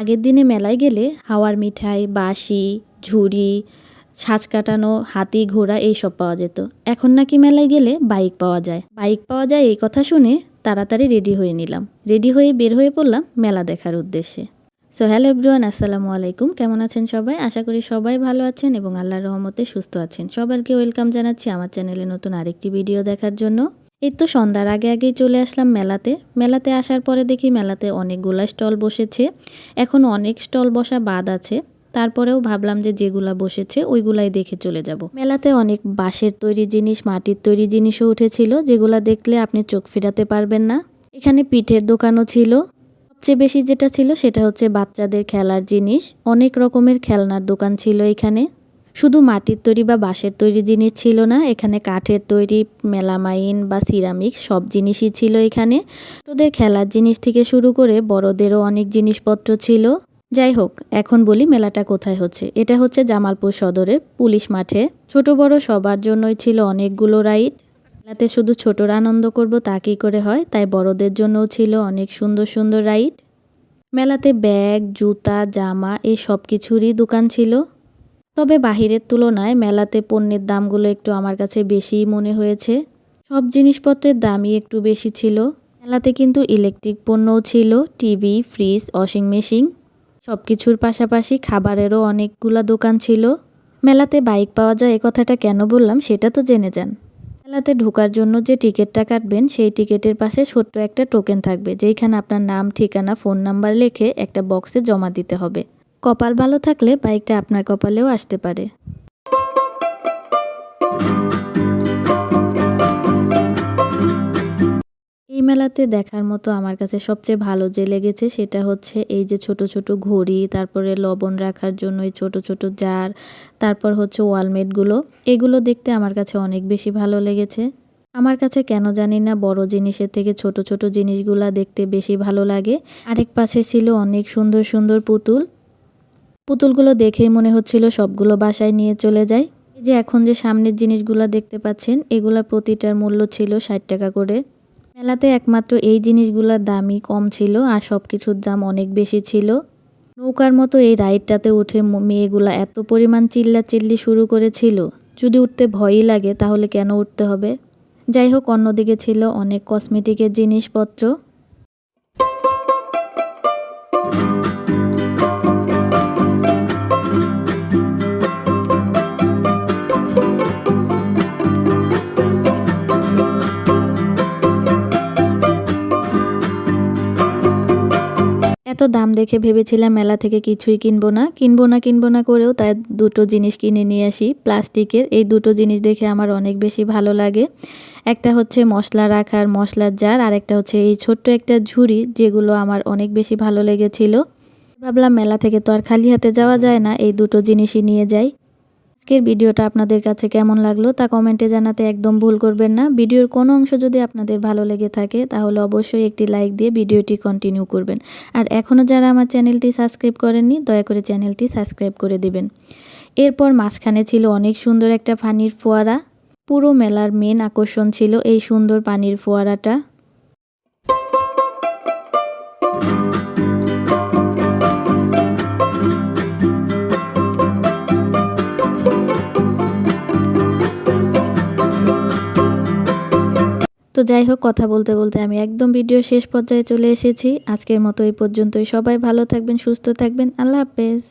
আগের দিনে মেলায় গেলে হাওয়ার মিঠাই, বাঁশি, ঝুড়ি, সাজ কাটানো, হাতি ঘোড়া এইসব পাওয়া যেত। এখন নাকি মেলায় গেলে বাইক পাওয়া যায়। বাইক পাওয়া যায় এই কথা শুনে তাড়াতাড়ি রেডি হয়ে নিলাম। রেডি হয়ে বের হয়ে পড়লাম মেলা দেখার উদ্দেশ্যে। সো, হ্যালো এভরিওয়ান, আসসালামু আলাইকুম। কেমন আছেন সবাই? আশা করি সবাই ভালো আছেন এবং আল্লাহর রহমতে সুস্থ আছেন। সবাইকে ওয়েলকাম জানাচ্ছি আমার চ্যানেলে নতুন আরেকটি ভিডিও দেখার জন্য। এই তো সন্ধ্যার আগে আগেই চলে আসলাম মেলাতে। মেলাতে আসার পরে দেখি মেলাতে অনেকগুলা স্টল বসেছে। এখন অনেক স্টল বসা বাদ আছে। তারপরেও ভাবলাম যে যেগুলা বসেছে ওইগুলাই দেখে চলে যাব। মেলাতে অনেক বাঁশের তৈরি জিনিস, মাটির তৈরি জিনিসও উঠেছিল, যেগুলা দেখলে আপনি চোখ ফেরাতে পারবেন না। এখানে পিঠের দোকানও ছিল। সবচেয়ে বেশি যেটা ছিল সেটা হচ্ছে বাচ্চাদের খেলার জিনিস। অনেক রকমের খেলনার দোকান ছিল এখানে। শুধু মাটির তৈরি বা বাঁশের তৈরি জিনিস ছিল না, এখানে কাঠের তৈরি, মেলামাইন বা সিরামিক সব জিনিসই ছিল এখানে। তোদের খেলার জিনিস থেকে শুরু করে বড়দেরও অনেক জিনিসপত্র ছিল। যাই হোক, এখন বলি মেলাটা কোথায় হচ্ছে। এটা হচ্ছে জামালপুর সদরের পুলিশ মাঠে। ছোট বড় সবার জন্যই ছিল অনেকগুলো রাইড। মেলাতে শুধু ছোটরা আনন্দ করব তা কী করে হয়? তাই বড়দের জন্যও ছিল অনেক সুন্দর সুন্দর রাইড। মেলাতে ব্যাগ, জুতা, জামা, এই সব কিছুরই দোকান ছিল। তবে বাহিরের তুলনায় মেলাতে পণ্যের দামগুলো একটু আমার কাছে বেশিই মনে হয়েছে। সব জিনিসপত্রের দামই একটু বেশি ছিল। মেলাতে কিন্তু ইলেকট্রিক পণ্যও ছিল, টিভি, ফ্রিজ, ওয়াশিং মেশিন সব কিছুর পাশাপাশি খাবারেরও অনেকগুলা দোকান ছিল। মেলাতে বাইক পাওয়া যায় এ কথাটা কেন বললাম সেটা তো জেনে যান। মেলাতে ঢোকার জন্য যে টিকিটটা কাটবেন, সেই টিকিটের পাশে ছোট্ট একটা টোকেন থাকবে, যেইখানে আপনার নাম, ঠিকানা, ফোন নাম্বার লিখে একটা বক্সে জমা দিতে হবে। কপাল ভালো থাকলে বাইকটা আপনার কপালেও আসতে পারে। এই মেলাতে দেখার মতো আমার কাছে সবচেয়ে ভালো যে লেগেছে সেটা হচ্ছে এই যে ছোট ছোট ঘড়ি, তারপরে লবণ রাখার জন্য এই ছোট ছোট জার, তারপর হচ্ছে ওয়ালমেটগুলো। এগুলো দেখতে আমার কাছে অনেক বেশি ভালো লেগেছে। আমার কাছে কেন জানি না বড় জিনিসের থেকে ছোট ছোট জিনিসগুলা দেখতে বেশি ভালো লাগে। আরেক পাশে ছিল অনেক সুন্দর সুন্দর পুতুল। পুতুলগুলো দেখেই মনে হচ্ছিল সবগুলো বাসায় নিয়ে চলে যায়। এই যে এখন যে সামনের জিনিসগুলো দেখতে পাচ্ছেন, এগুলা প্রতিটার মূল্য ছিল ষাট টাকা করে। মেলাতে একমাত্র এই জিনিসগুলোর দামই কম ছিল আর সব কিছুর দাম অনেক বেশি ছিল। নৌকার মতো এই রাইডটাতে উঠে মেয়েগুলা এত পরিমাণ চিল্লা চিল্লি শুরু করেছিল। যদি উঠতে ভয়ই লাগে তাহলে কেন উঠতে হবে? যাই হোক, অন্যদিকে ছিল অনেক কসমেটিকের জিনিসপত্র। এত দাম দেখে ভেবেছিলাম মেলা থেকে কিছুই কিনবো না। কিনবো না কিনবো না করেও তাই দুটো জিনিস কিনে নিয়ে আসি, প্লাস্টিকের। এই দুটো জিনিস দেখে আমার অনেক বেশি ভালো লাগে। একটা হচ্ছে মশলা রাখার মশলার জার আর একটা হচ্ছে এই ছোট্ট একটা ঝুড়ি যেগুলো আমার অনেক বেশি ভালো লেগেছিল। ভাবলাম মেলা থেকে তো আর খালি হাতে যাওয়া যায় না, এই দুটো জিনিসই নিয়ে যাই। আজকের ভিডিওটা আপনাদের কাছে কেমন লাগল তা কমেন্টে জানাতে একদম ভুল করবেন না। ভিডিওর কোনো অংশ যদি আপনাদের ভালো লেগে থাকে, তাহলে অবশ্যই একটি লাইক দিয়ে ভিডিওটি কন্টিনিউ করবেন। আর এখনও যারা আমার চ্যানেলটি সাবস্ক্রাইব করেননি, দয়া করে চ্যানেলটি সাবস্ক্রাইব করে দিবেন। এরপর মাঝখানে ছিল অনেক সুন্দর একটা পানির ফোয়ারা। পুরো মেলার মেন আকর্ষণ ছিল এই সুন্দর পানির ফোয়ারাটা। তো যাই হোক, কথা বলতে বলতে আমি একদম ভিডিও শেষ পর্যায়ে চলে এসেছি। আজকের মতো এই পর্যন্তই। সবাই ভালো থাকবেন, সুস্থ থাকবেন। আল্লাহ হাফেজ।